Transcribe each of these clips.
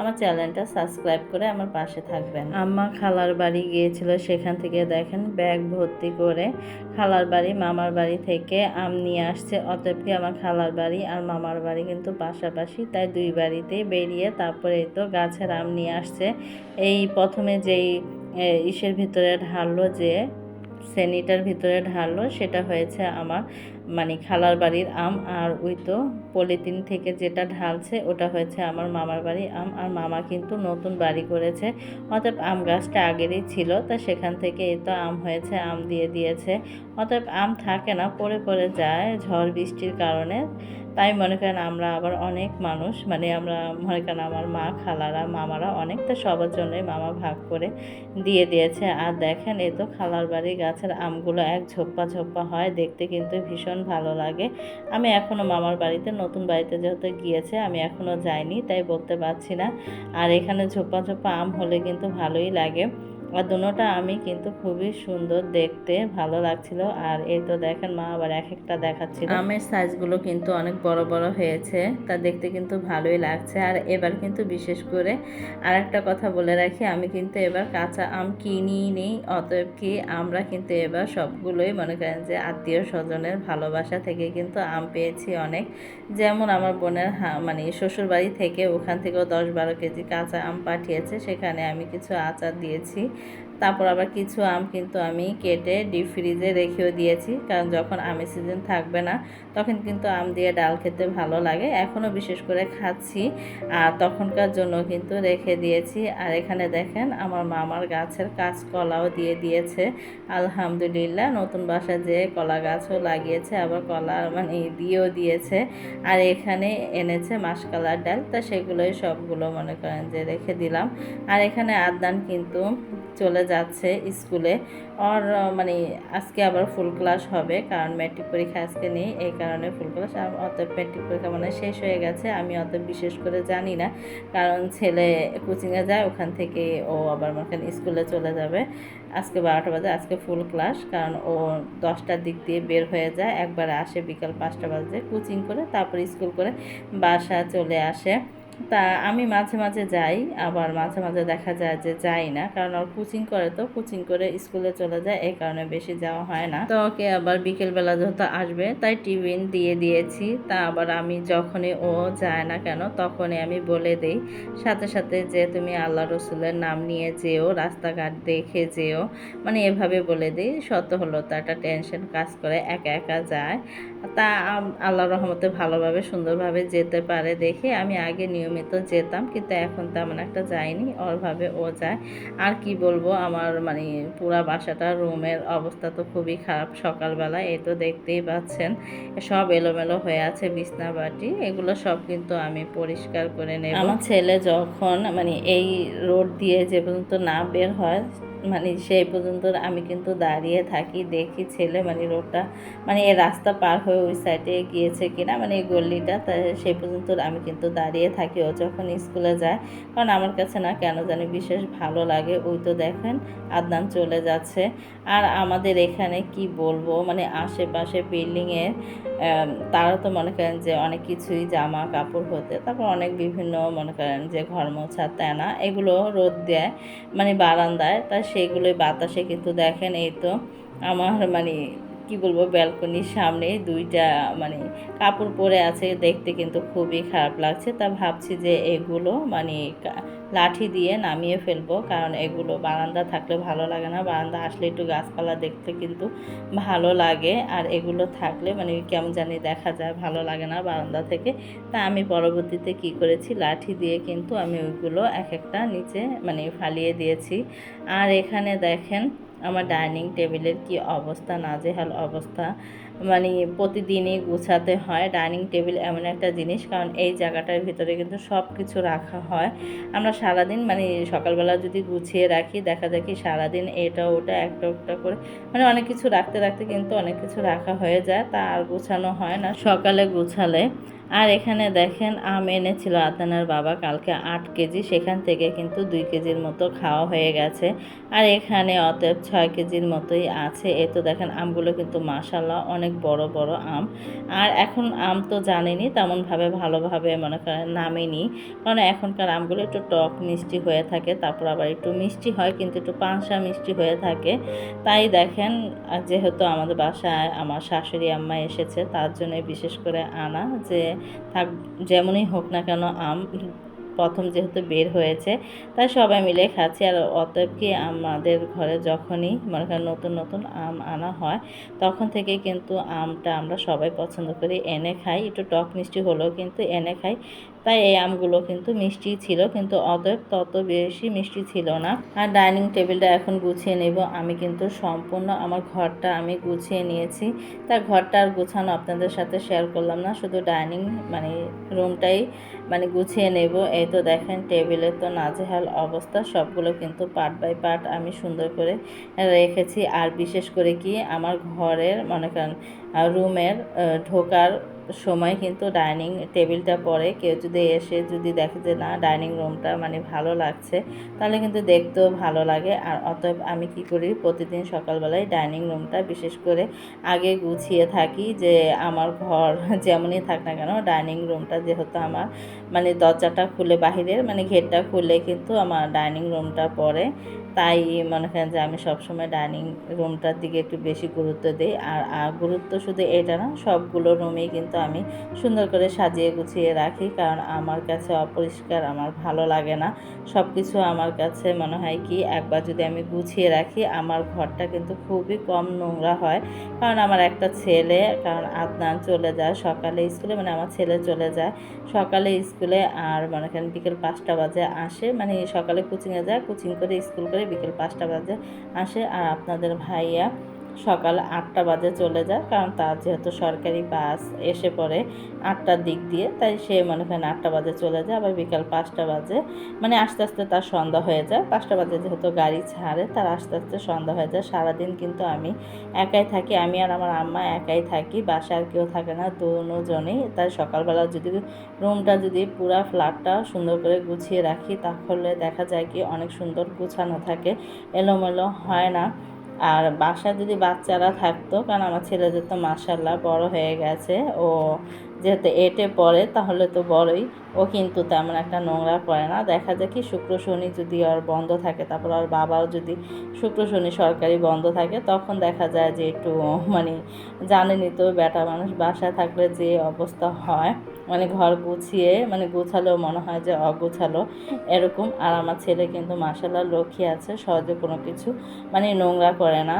আমার চ্যানেলটা সাবস্ক্রাইব করে আমার পাশে থাকবেন। আম্মা খালার বাড়ি গিয়েছিল সেখান থেকে দেখেন ব্যাগ ভর্তি করে খালার বাড়ি, মামার বাড়ি থেকে আম নিয়ে আসছে। অতএব কি আমার খালার বাড়ি আর মামার বাড়ি কিন্তু পাশাপাশি, তাই দুই বাড়িতেই বেরিয়ে তারপরে তো গাছের আম নিয়ে আসছে। এই প্রথমে যেই ইসের ভিতরে ঢাললো যে শ্রেণীটার ভিতরে ঢাললো, সেটা হয়েছে আমার মানে খালার বাড়ির আম আর ওই তো পলিথিন থেকে যেটা ঢালছে ওটা হয়েছে আমার মামার বাড়ির আম। আর মামা কিন্তু নতুন বাড়ি করেছে, অতএব আম গাছটা আগেরই ছিল, তা সেখান থেকে এই তো আম হয়েছে, আম দিয়ে দিয়েছে। অতএব আম থাকে না, পড়ে পড়ে যায় ঝড় বৃষ্টির কারণে। তাই মনে করেন আমরা আবার অনেক মানুষ মানে আমরা মনে করেন আমার মা, খালারা, মামারা অনেকটা সবার জন্যই মামা ভাগ করে দিয়ে দিয়েছে। আর দেখেন, এ তো খালার বাড়ি গাছের আমগুলো এক ঝোপ্পা ঝোপ্পা হয়, দেখতে কিন্তু ভীষণ ভালো লাগে। আমি এখনও মামার বাড়িতে, নতুন বাড়িতে যেহেতু গিয়েছে, আমি এখনও যাইনি, তাই বলতে পারছি না। আর এখানে ঝোপ্পা ঝোপ্পা আম হলে কিন্তু ভালোই লাগে। আর দুটোটা আমি কিন্তু খুবই সুন্দর দেখতে, ভালো লাগছিল। আর এই তো দেখেন মা আবার এক একটা দেখাচ্ছিল। আমের সাইজগুলো কিন্তু অনেক বড় বড় হয়েছে, তা দেখতে কিন্তু ভালোই লাগছে। আর এবার কিন্তু বিশেষ করে আর একটা কথা বলে রাখি, আমি কিন্তু এবার কাঁচা আম কিনি নেই, অতএব কি আমরা কিন্তু এবার সবগুলোই মনে করেন যে আত্মীয় স্বজনের ভালোবাসা থেকে কিন্তু আম পেয়েছি অনেক। যেমন আমার বোনের মানে শ্বশুরবাড়ি থেকে ওখান থেকেও দশ বারো কেজি কাঁচা আম পাঠিয়েছে, সেখানে আমি কিছু আচার দিয়েছি। তারপর আবার কিছু আম কিন্তু আমি কেটে ডিপ ফ্রিজে রেখেও দিয়েছি। কারণ যখন আমের সিজন থাকবে না, তখন কিন্তু আম দিয়ে ডাল খেতে ভালো লাগে। এখনও বিশেষ করে খাচ্ছি আর তখনকার জন্য কিন্তু রেখে দিয়েছি। আর এখানে দেখেন আমার মামার গাছের কাঁচকলাও দিয়ে দিয়েছে। আলহামদুলিল্লাহ, নতুন বাসা যে কলা গাছও লাগিয়েছে, আবার কলা মানে দিয়েও দিয়েছে। আর এখানে এনেছে মাসকালার ডাল, তা সেগুলোই সবগুলো মনে করেন যে রেখে দিলাম। আর এখানে আদান কিন্তু চলে যাচ্ছে স্কুলে। ওর মানে আজকে আবার ফুল ক্লাস হবে, কারণ ম্যাট্রিক পরীক্ষা আজকে নেই, এই কারণে ফুল ক্লাস আর অতএব ম্যাট্রিক পরীক্ষা মানে শেষ হয়ে গেছে। আমি অত বিশেষ করে জানি না, কারণ ছেলে কোচিংয়ে যায়, ওখান থেকে ও আবার করেন স্কুলে চলে যাবে। আজকে বারোটা বাজে, আজকে ফুল ক্লাস কারণ ও দশটার দিক দিয়ে বের হয়ে যায়। একবারে আসে বিকাল পাঁচটা বাজে কোচিং করে, তারপর স্কুল করে বাসা চলে আসে। তা আমি মাঝে মাঝে যাই, আবার মাঝে মাঝে দেখা যায় যে যাই না, কারণ ওর কোচিং করে তো, কোচিং করে স্কুলে চলে যায়, এই কারণে বেশি যাওয়া হয় না। তো ওকে আবার বিকেলবেলা যেহেতু আসবে, তাই টিফিন দিয়ে দিয়েছি। তা আবার আমি যখনই ও যায় না কেন, তখনই আমি বলে দেই। সাথে সাথে যে তুমি আল্লাহ রসুলের নাম নিয়ে যেও, রাস্তাঘাট দেখে যেও মানে এভাবে বলে দিই। সত্য হলো তো একটা টেনশন কাজ করে, একা একা যায়। তা আল্লাহ রহমতে ভালোভাবে, সুন্দরভাবে যেতে পারে দেখে আমি আগে নিয়মিত যেতাম, কিন্তু এখন তেমন একটা যাইনি, ওরভাবে ও যায়। আর কি বলব, আমার মানে পুরা বাসাটা, রুমের অবস্থা তো খুবই খারাপ সকালবেলা এই তো দেখতেই পাচ্ছেন। সব এলোমেলো হয়ে আছে, বিছনা, বাটি, এগুলো সব কিন্তু আমি পরিষ্কার করে নেব। আমার ছেলে যখন মানে এই রোড দিয়ে যে পর্যন্ত না বের হয় মানে সেই পর্যন্ত আমি কিন্তু দাঁড়িয়ে থাকি, দেখি ছেলে মানে রোডটা মানে এই রাস্তা পার হয়ে ওই সাইডে গিয়েছে কিনা মানে এই গল্লিটা তাই সেই পর্যন্ত আমি কিন্তু দাঁড়িয়ে থাকি ও যখন স্কুলে যায়। কারণ আমার কাছে না কেন জানি বিশেষ ভালো লাগে, ওই তো দেখেন আদনান চলে যাচ্ছে। আর আমাদের এখানে কি বলব মানে আশেপাশে বিল্ডিংয়ে তারা তো মনে করেন যে অনেক কিছুই জামা কাপড় হতে, তারপর অনেক বিভিন্ন মনে করেন যে ঘর মোছা তেনা, এগুলো রোদ দেয় মানে বারান্দায়, তা সেগুলোই বাতাসে কিন্তু দেখেন এই তো আমার মানে কি বলব ব্যালকনির সামনে দুইটা মানে কাপড় পরে আছে, দেখতে কিন্তু খুবই খারাপ লাগছে। তা ভাবছি যে এগুলো মানে লাঠি দিয়ে নামিয়ে ফেলব, কারণ এগুলো বারান্দা থাকলে ভালো লাগে না। বারান্দা আসলে একটু গাছপালা দেখতে কিন্তু ভালো লাগে। আর এগুলো থাকলে মানে কেমন জানি দেখা যায়, ভালো লাগে না বারান্দা থেকে। তা আমি পরবর্তীতে কি করেছি, লাঠি দিয়ে কিন্তু আমি ওইগুলো এক একটা নিচে মানে ফালিয়ে দিয়েছি। আর এখানে দেখেন আমার ডাইনিং টেবিলের কি অবস্থা, নাজেহাল অবস্থা? মানে প্রতিদিনই গুছাতে হয় ডাইনিং টেবিল এমন একটা জিনিস, কারণ এই জায়গাটার ভিতরে কিন্তু সব কিছু রাখা হয়। আমরা সারাদিন মানে সকালবেলা যদি গুছিয়ে রাখি, দেখা যায় কি সারাদিন এটা, ওটা, একটা একটা করে মানে অনেক কিছু রাখতে রাখতে কিন্তু অনেক কিছু রাখা হয়ে যায়, তা আর গুছানো হয় না। সকালে গুছালে আর এখানে দেখেন আম এনেছিল আদানার বাবা, কালকে আট কেজি, সেখান থেকে কিন্তু দুই কেজির মতো খাওয়া হয়ে গেছে। আর এখানে অতএব ছয় কেজির মতোই আছে। এ তো দেখেন আমগুলো কিন্তু মাসাল্লাহ অনেক বড় বড় আম। আর এখন আম তো জানেনি, তেমনভাবে ভালোভাবে মনে করেন নামেনি। কারণ এখনকার আমগুলো একটু টক, মিষ্টি হয়ে থাকে, তারপর আবার একটু মিষ্টি হয়, কিন্তু একটু পাঁচা মিষ্টি হয়ে থাকে। তাই দেখেন যেহেতু আমাদের বাসায় আমার শাশুড়ি, আম্মা এসেছে, তার জন্য বিশেষ করে আনা যে থাক, যেমনই হোক না কেন, আম প্রথম যেহেতু বের হয়েছে তাই সবাই মিলে খাচ্ছি। আর অতএব কি আমাদের ঘরে যখনই মনে করেন নতুন নতুন আম আনা হয়, তখন থেকে কিন্তু আমটা আমরা সবাই পছন্দ করি। এনে খাই, একটু টক মিষ্টি হলেও কিন্তু এনে খাই। তাই এই আমগুলো কিন্তু মিষ্টি ছিল, কিন্তু অতএব তত বেশি মিষ্টি ছিল না। আর ডাইনিং টেবিলটা এখন গুছিয়ে নেব। আমি কিন্তু সম্পূর্ণ আমার ঘরটা আমি গুছিয়ে নিয়েছি। তার ঘরটা আর গুছানো আপনাদের সাথে শেয়ার করলাম না, শুধু ডাইনিং মানে রুমটাই মানে গুছিয়ে নেব। এই তো দেখেন টেবিলের তো নাজেহাল অবস্থা, সবগুলো কিন্তু পার্ট বাই পার্ট আমি সুন্দর করে রেখেছি। আর বিশেষ করে কি আমার ঘরের মনে করেন রুমের ঢোকার সময় কিন্তু ডাইনিং টেবিলটা পরে। কেউ যদি এসে যদি দেখে যে, না, ডাইনিং রুমটা মানে ভালো লাগছে, তাহলে কিন্তু দেখতেও ভালো লাগে। আর অতএব আমি কি করি, প্রতিদিন সকালবেলায় ডাইনিং রুমটা বিশেষ করে আগে গুছিয়ে থাকি যে, আমার ঘর যেমনই থাক না কেন, ডাইনিং রুমটা যেহেতু আমার মানে দরজাটা খুলে বাহিরের মানে ঘেরটা খুলে কিন্তু আমার ডাইনিং রুমটা পড়ে তাই মনে করেন যে আমি সবসময় ডাইনিং রুমটার দিকে একটু বেশি গুরুত্ব দিই। আর আর গুরুত্ব শুধু এটা না, সবগুলো রুমেই কিন্তু আমি সুন্দর করে সাজিয়ে গুছিয়ে রাখি। কারণ আমার কাছে অপরিষ্কার, আমার ভালো লাগে না। সব কিছু আমার কাছে মনে হয় কি, একবার যদি আমি গুছিয়ে রাখি, আমার ঘরটা কিন্তু খুবই কম নোংরা হয়। কারণ আমার একটা ছেলে, কারণ আদনান চলে যায় সকালে স্কুলে মানে আমার ছেলে চলে যায় সকালে স্কুলে। আর মনে করেন বিকেল পাঁচটা বাজে আসে মানে সকালে কোচিংয়ে যায়, কোচিং করে স্কুল করে বিকেল পাঁচটা বাজে। আসে আর আপনাদের ভাইয়া সকাল আটটা বাজে চলে যায়, কারণ তার যেহেতু সরকারি বাস এসে পড়ে আটটার দিক দিয়ে, তাই সে মনে করেন আটটা বাজে চলে যায়, আবার বিকাল পাঁচটা বাজে। মানে আস্তে আস্তে তার সন্ধ্যা হয়ে যায়, পাঁচটা বাজে যেহেতু গাড়ি ছাড়ে, তার আস্তে আস্তে সন্ধ্যা হয়ে যায়। সারাদিন কিন্তু আমি একাই থাকি, আমি আর আমার আম্মা একাই থাকি বাসা আর কেউ থাকে না, দুজনেই। তাই সকালবেলা যদি রুমটা যদি পুরা ফ্ল্যাটটা সুন্দর করে গুছিয়ে রাখি, তাহলে দেখা যায় কি অনেক সুন্দর গুছানো থাকে, এলোমেলো হয় না। আর বাসায় যদি বাচ্চারা থাকতো, কারণ আমার ছেলেদের তো মাসাল্লাহ বড় হয়ে গেছে, ও যেহেতু এটে পড়ে তাহলে তো বড়ই, ও কিন্তু তেমন একটা নোংরা করে না। দেখা যায় কি শুক্র শনি যদি ওর বন্ধ থাকে, তারপর ওর বাবাও যদি শুক্র শনি সরকারি বন্ধ থাকে, তখন দেখা যায় যে একটু মানে জানেনি তো বেটা মানুষ বাসায় থাকলে যে অবস্থা হয়। মানে ঘর গুছিয়ে মানে গুছালেও মনে হয় যে অগুছালো, এরকম। আর আমার ছেলে কিন্তু মাসাল্লাহ লক্ষ্মী আছে, সহজে কোনো কিছু মানে নোংরা করে না।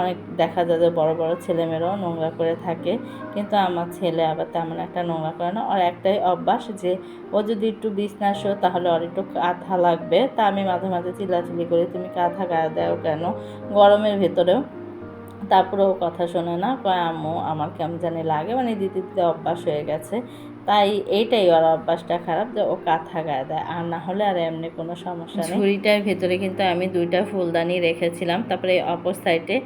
অনেক দেখা যায় যে বড় বড় ছেলেমেয়েরাও নোংরা করে থাকে, কিন্তু আমার ছেলে আবার তেমন একটা নোংরা করে না। আর একটাই অভ্যাস যে, ও যদি একটু বিছনাসো তাহলে ওর একটু কাঁথা লাগবে। তা আমি মাঝে মাঝে চিল্লাচিল্লি করি, তুমি কাঁথা গায়ে দাও কেন? গরমের ভেতরেও। তারপরেও কথা শোনে না, কয়, আম্মু, আমার কেমন জানি লাগে। মানে দিতে দিতে অভ্যাস হয়ে গেছে। তাই এইটাই ওর অভ্যাসটা খারাপ যে ও কাঁথা গায়ে দেয়। আর না হলে আর এমনি কোনো সমস্যা নেই। ঝুড়িটার ভেতরে কিন্তু আমি দুইটা ফুলদানি রেখেছিলাম। তারপরে অপর সাইডে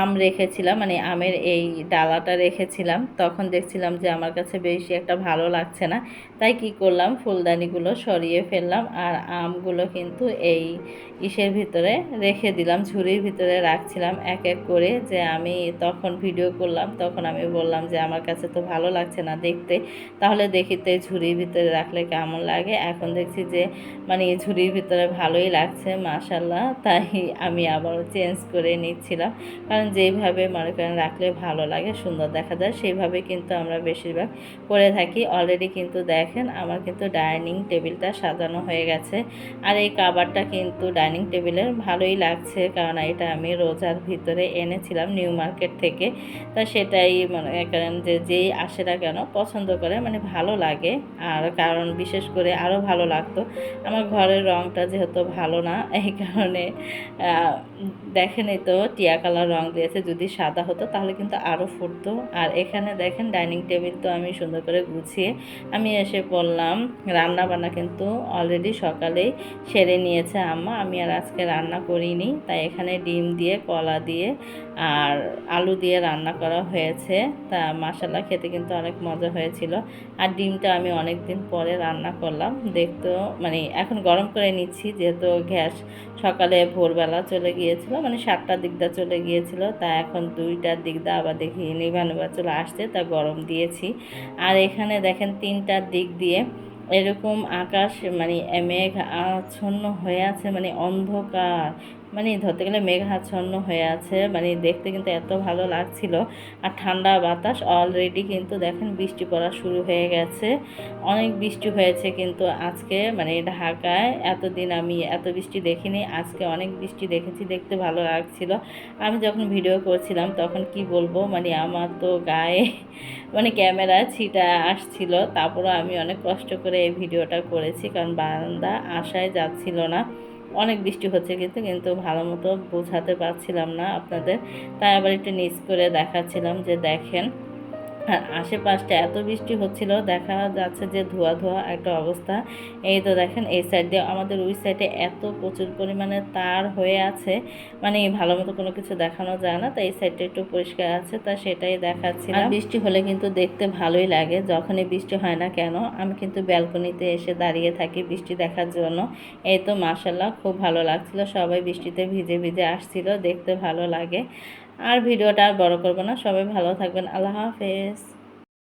আম রেখেছিলাম মানে আমের এই ডালাটা রেখেছিলাম। তখন দেখছিলাম যে আমার কাছে বেশি একটা ভালো লাগছে না। তাই কি করলাম? ফুলদানিগুলো সরিয়ে ফেললাম আর আমগুলো কিন্তু এই ইসের ভিতরে রেখে দিলাম। ঝুড়ির ভিতরে রাখছিলাম এক এক করে যে আমি তখন ভিডিও করলাম, তখন আমি বললাম যে আমার কাছে তো ভালো লাগছে না দেখতে। তাহলে দেখিতে ঝুড়ির ভিতরে রাখলে কেমন লাগে? এখন দেখছি যে মানে ঝুড়ির ভিতরে ভালোই লাগছে মাসাল্লাহ তাই আমি আবারও চেঞ্জ করে নিচ্ছিলাম। কারণ যেইভাবে মনে করেন রাখলে ভালো লাগে, সুন্দর দেখা যায়, সেইভাবে কিন্তু আমরা বেশিরভাগ করে থাকি। অলরেডি কিন্তু দেখেন আমার কিন্তু ডাইনিং টেবিলটা সাজানো হয়ে গেছে আর এই কাবারটা কিন্তু ডাইনিং টেবিলের ভালোই লাগছে কারণ এটা আমি রোজার ভিতরে এনেছিলাম নিউ মার্কেট থেকে। তা সেটাই মনে করেন যে যেই আসে না কেন পছন্দ করে মানে ভালো লাগে আর কারণ বিশেষ করে আরও ভালো লাগতো। আমার ঘরের রঙটা যেহেতু ভালো না, এই কারণে দেখেনই তো, টিয়া কালার রং দিয়েছে, যদি সাদা হতো তাহলে কিন্তু আরও ফুটতো। আর এখানে দেখেন ডাইনিং টেবিল তো আমি সুন্দর করে গুছিয়ে আমি এসে পড়লাম। রান্না বান্না কিন্তু অলরেডি সকালেই সেরে নিয়েছে আম্মা। আমি আর আজকে রান্না করিনি, তাই এখানে ডিম দিয়ে, কলা দিয়ে আর আলু দিয়ে রান্না করা হয়েছে। তা মাসাল্লা খেতে কিন্তু অনেক মজা হয়েছিল। আর ডিমটা আমি অনেক দিন পরে রান্না করলাম। দেখতেও মানে এখন গরম করে নিচ্ছি, যেহেতু গ্যাস সকালে ভোরবেলা চলে গিয়েছিল মানে সাতটার দিকটা চলে গিয়েছিল, তা এখন দুইটার দিকটা আবার দেখি নিভানুবা চলে আসছে, তা গরম দিয়েছি। আর এখানে দেখেন তিনটার দিক দিয়ে এরকম আকাশ মানে মেঘ আচ্ছন্ন হয়ে আছে মানে অন্ধকার। মানে ধরতে গেলে মেঘাচ্ছন্ন হয়ে আছে। মানে দেখতে কিন্তু এত ভালো লাগছিল। আর ঠান্ডা বাতাস অলরেডি কিন্তু দেখেন বৃষ্টি পড়া শুরু হয়ে গেছে। অনেক বৃষ্টি হয়েছে কিন্তু আজকে মানে ঢাকায় এতদিন আমি এত বৃষ্টি দেখিনি। আজকে অনেক বৃষ্টি দেখেছি, দেখতে ভালো লাগছিল। আমি যখন ভিডিও করছিলাম তখন কি বলব মানে আমার তো গায়ে মানে ক্যামেরা ছিটা আসছিল। তারপরও আমি অনেক কষ্ট করে এই ভিডিওটা করেছি কারণ বারান্দা আশায় যাচ্ছিল না। অনেক বৃষ্টি হচ্ছে কিন্তু কিন্তু ভালো মতো বোঝাতে পারছিলাম না আপনাদের। তাই আবার একটু নিচ করে দেখাচ্ছিলাম যে দেখেন আশেপাশটা এত বৃষ্টি হচ্ছিল, দেখা যাচ্ছে যে ধোয়া ধোয়া একটা অবস্থা। এই তো দেখেন, এই সাইড দিয়ে আমাদের ওই সাইডে এত প্রচুর পরিমাণে তার হয়ে আছে মানে ভালো মতো কোনো কিছু দেখানো যায় না, তাই এই সাইডটা একটু পরিষ্কার আছে, তা সেটাই দেখাচ্ছি আর বৃষ্টি হলে কিন্তু দেখতে ভালোই লাগে, যখনই বৃষ্টি হয় না কেন, আমি কিন্তু ব্যালকনিতে এসে দাঁড়িয়ে থাকি বৃষ্টি দেখার জন্য। এই তো মাসাল্লাহ খুব ভালো লাগছিল, সবাই বৃষ্টিতে ভিজে ভিজে আসছিল, দেখতে ভালো লাগে। আর ভিডিওটা আর বড় করব না। সবাই ভালো থাকবেন। আল্লাহ হাফেজ।